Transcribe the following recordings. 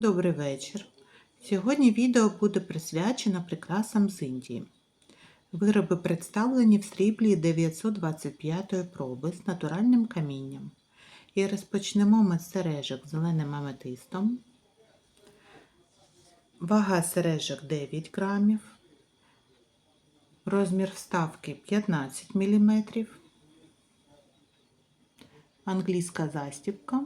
Добрий вечір. Сьогодні відео буде присвячено прикрасам з Індії. Вироби представлені в сріблі 925 проби з натуральним камінням. І розпочнемо ми з сережок зеленим аметистом. Вага сережок 9 грамів. Розмір вставки 15 мм. Англійська застібка.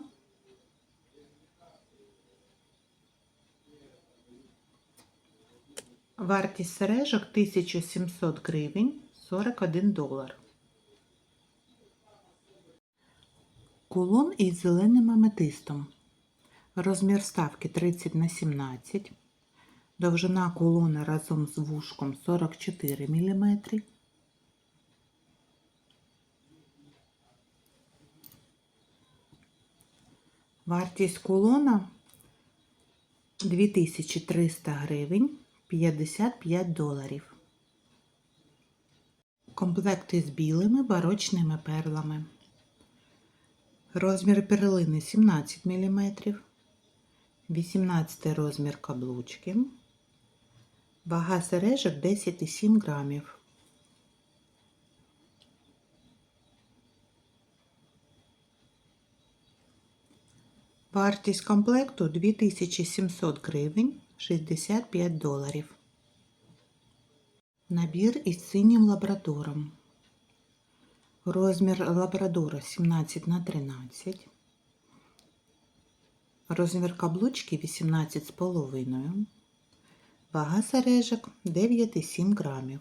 Вартість сережок 1700 гривень 41 долар. Кулон із зеленим аметистом. Розмір вставки 30 на 17. Довжина кулона разом з вушком 44 мм. Вартість кулона 2300 гривень 55 доларів. Комплект із білими барочними перлами. Розмір перлини 17 мм. 18 розмір каблучки. Вага сережок 10,7 грамів. Вартість комплекту 2700 гривень 65 доларів. Набір із синім лабрадором. Розмір лабрадора 17 на 13. Розмір каблучки 18,5. Вага сережок 9,7 грамів.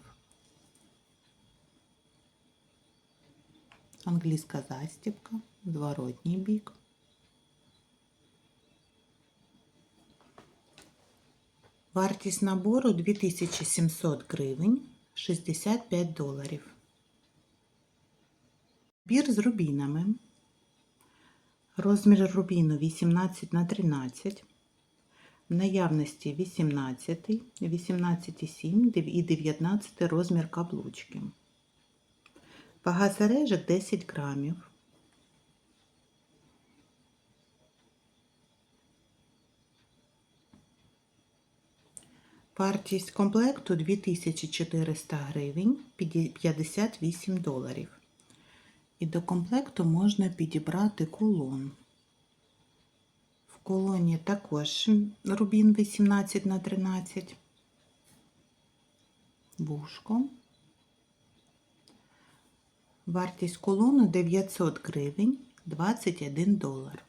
Англійська застібка, зворотній бік. Вартість набору 2700 гривень 65 доларів. Бір з рубінами. Розмір рубіну 18 на 13. В наявності 18, 18,7 і 19 розмір каблучки. Вага сережок 10 грамів. Вартість комплекту 2400 гривень 58 доларів. І до комплекту можна підібрати кулон. В кулоні також рубін 18 на 13, вушко. Вартість кулону 900 гривень 21 долар.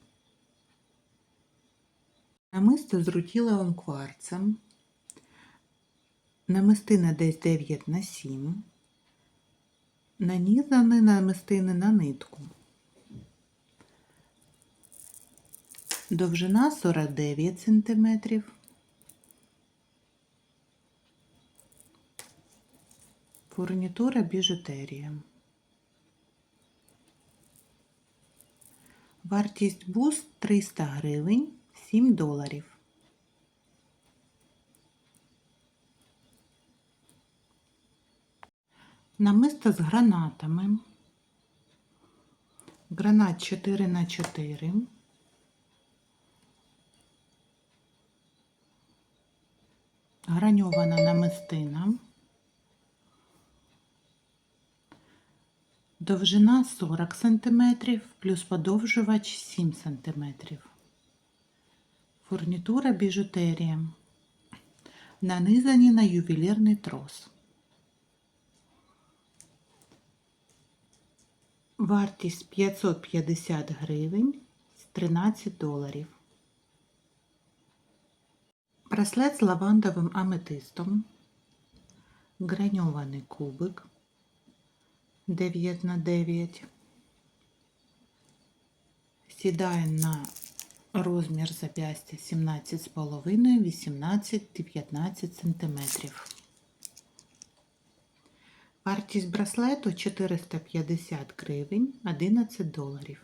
Намисто з рутіловим кварцем. Намистина десь 9 на 7. Нанізані намистини на нитку. Довжина 49 см. Фурнітура біжутерія. Вартість бус 300 гривень 7 доларів. Намисто з гранатами. Гранат 4 на 4. Граньована намистина. Довжина 40 см плюс подовжувач 7 см. Фурнітура біжутерія. Нанизані на ювелірний трос. Вартість 550 гривень з 13 доларів. Браслет з лавандовим аметистом. Граньований кубик 9 на 9. Сідає на розмір зап'ястя 17,5, 18 15 сантиметрів. Вартість браслету 450 гривень 11 доларів.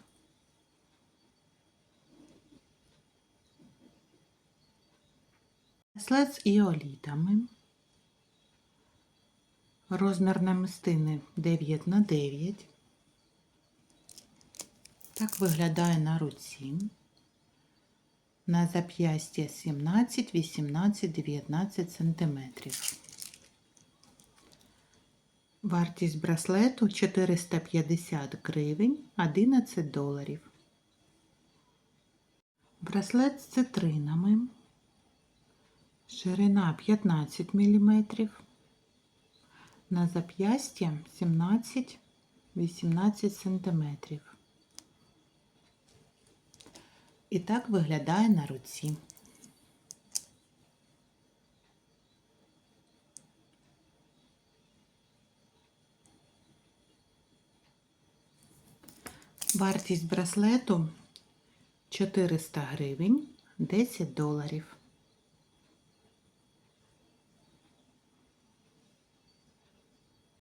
Браслет з іолітами. Розмір намистини 9 на 9. Так виглядає на руці. На зап'ястя 17, 18, 19 см. Вартість браслету 450 гривень 11 доларів. Браслет з цитринами. Ширина 15 мм. На зап'ястя 17-18 см. І так виглядає на руці. Вартість браслету 400 гривень 10 доларів.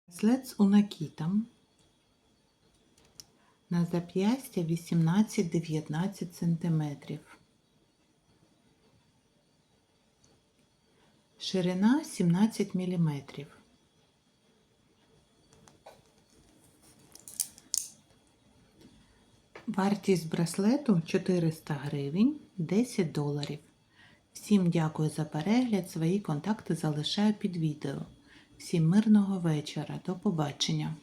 Браслет з унакітом на зап'ястя 18-19 см. Ширина 17 мм. Вартість браслету 400 гривень 10 доларів. Всім дякую за перегляд. Свої контакти залишаю під відео. Всім мирного вечора. До побачення!